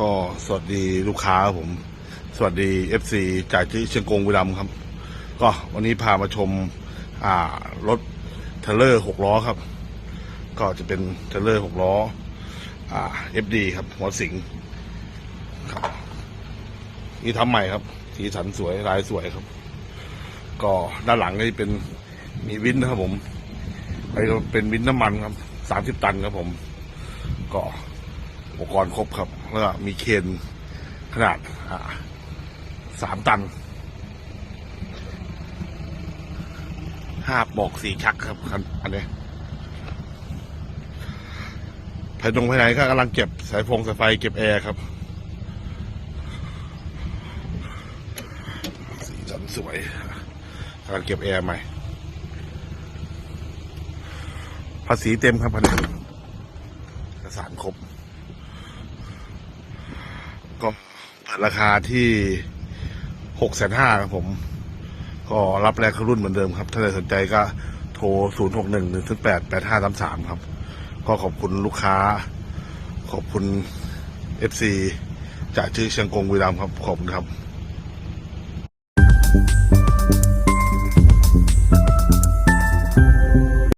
ก็สวัสดีลูกค้าครับผม สวัสดี FC จากที่เชียงกงวิรัมครับ ก็วันนี้พามาชมอ่ารถเทเลอร์หกล้อครับ ก็จะเป็นเทเลอร์หกล้ออ่า FD ครับ หัวสิงครับนี่ทำใหม่ครับสีสันสวยลายสวยครับ ก็ด้านหลังก็จะเป็นมีวินนะครับผมไอ้เป็นวินน้ำมันครับสามสิบตันครับผม ก็ ปกรณ์ครบครับ แล้วก็มีเคนขนาดสามตันห้าบอกสี่ชักครับคันอันนี้ภายตรงภายในก็กำลังเก็บสายฟงสายไฟเก็บแอร์ครับ สีสันสวยกำลังเก็บแอร์ใหม่ ภาษีเต็มครับพันนี้สารครบ ก็เปิดราคาที่หกแสนห้าครับผม ก็รับแรกเข้ารุ่นเหมือนเดิมครับ ถ้าใครสนใจก็โทร0 6 1 1ถึงแปดแปดห้าสามสามครับ ก็ขอบคุณลูกค้า ขอบคุณเอฟซีจากชื่อเชียงกงวีรามครับ ขอบคุณครับ